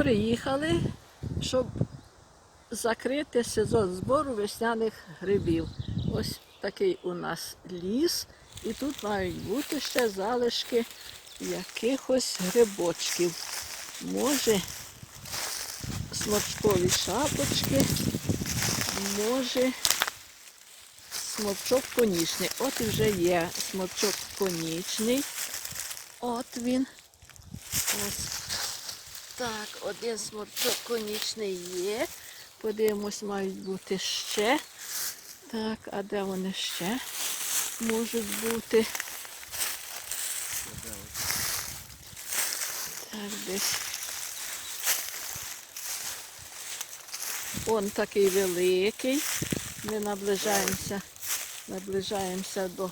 приїхали, щоб закрити сезон збору весняних грибів. Ось такий у нас ліс, і тут мають бути ще залишки якихось грибочків. Може, сморчкові шапочки, може, сморчок конічний. От вже є сморчок конічний. От він. Ось так, один сморчок конічний є. Подивимось, мають бути ще. Так, а де вони ще можуть бути? Так, десь. Он такий великий. Ми наближаємося, наближаємося до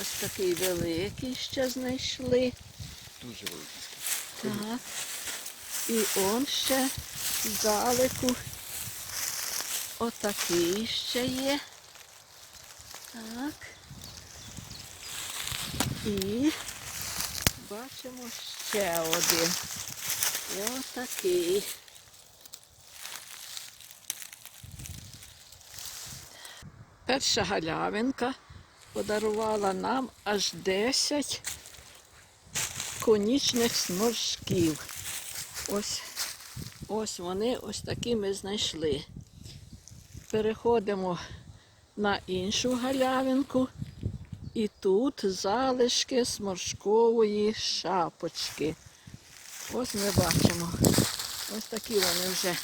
ось такий великий ще знайшли. Дуже великий. Так. І он ще здалеку. Отакий ще є. Так. І бачимо ще один. І отакий. Перша галявинка подарувала нам аж 10 конічних сморшків. Ось, ось вони ось такі ми знайшли. Переходимо на іншу галявинку. І тут залишки сморшкової шапочки. Ось ми бачимо. Ось такі вони вже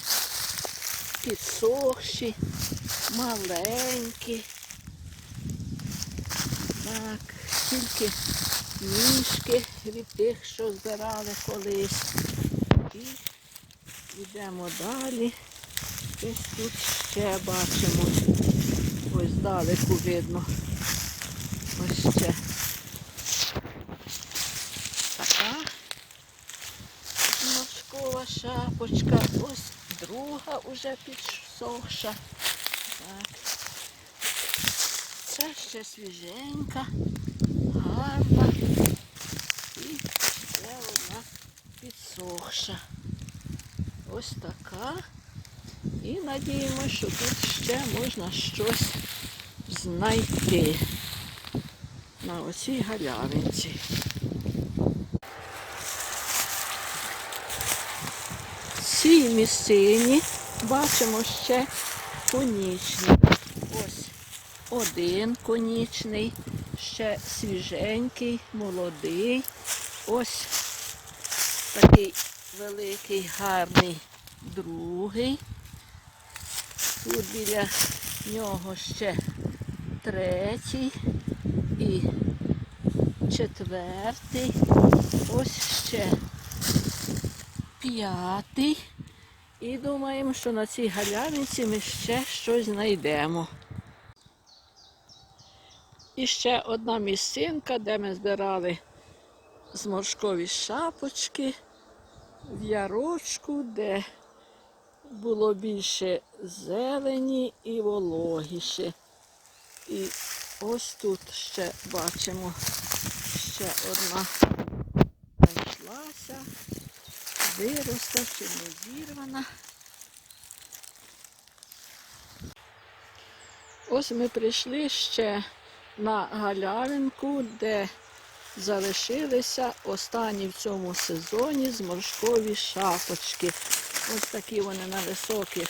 підсохші, маленькі. Так, тільки ніжки від тих, що збирали колись. І йдемо далі. Десь тут ще бачимо. Ось здалеку видно. Ось ще. Така морськова шапочка. Ось друга уже підсохша. Так. Це ще свіженька, гарна. І ще одна підсохша. Ось така. І надіємося, що тут ще можна щось знайти на оцій галявинці. В цій місцині бачимо ще конічні. Ось один конічний, ще свіженький, молодий. Ось такий великий, гарний другий. Тут біля нього ще третій і четвертий. Ось ще п'ятий. І думаємо, що на цій галявинці ми ще щось знайдемо. І ще одна місцинка, де ми збирали зморшкові шапочки в ярочку, де було більше зелені і вологіше. І ось тут ще бачимо ще одна знайшлася, виросла, ще не зірвана. Ось ми прийшли ще на галявинку, де залишилися останні в цьому сезоні зморшкові шапочки. Ось такі вони на високих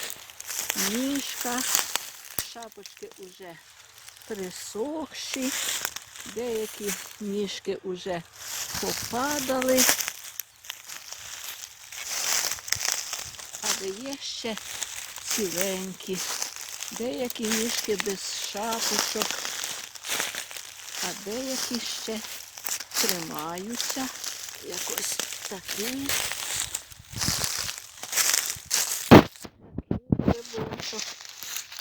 ніжках. Шапочки вже присохші, деякі ніжки вже попадали. Але є ще ціленькі. Деякі ніжки без шапочок, а деякі ще тримаються. Якось такі. Грибочок.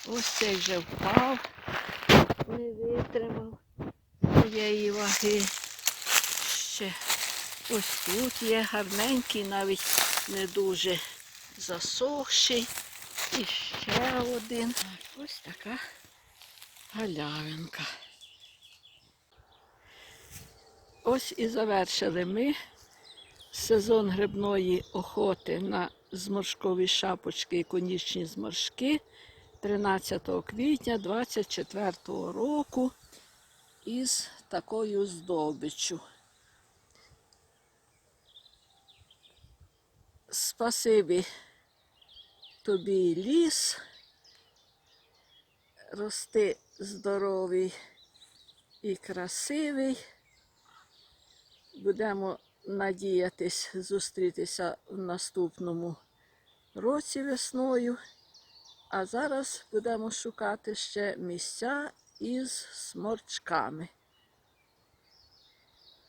Ось цей вже впав, не витримав своєї ваги. Ще ось тут є гарненький, навіть не дуже засохший. І ще один. Ось така галявинка. Ось і завершили ми сезон грибної охоти на зморшкові шапочки і конічні зморшки 13 квітня 24 року із такою здобиччю. Спасибі тобі ліс. Рости здоровий і красивий. Будемо надіятись зустрітися в наступному році весною. А зараз будемо шукати ще місця із сморчками.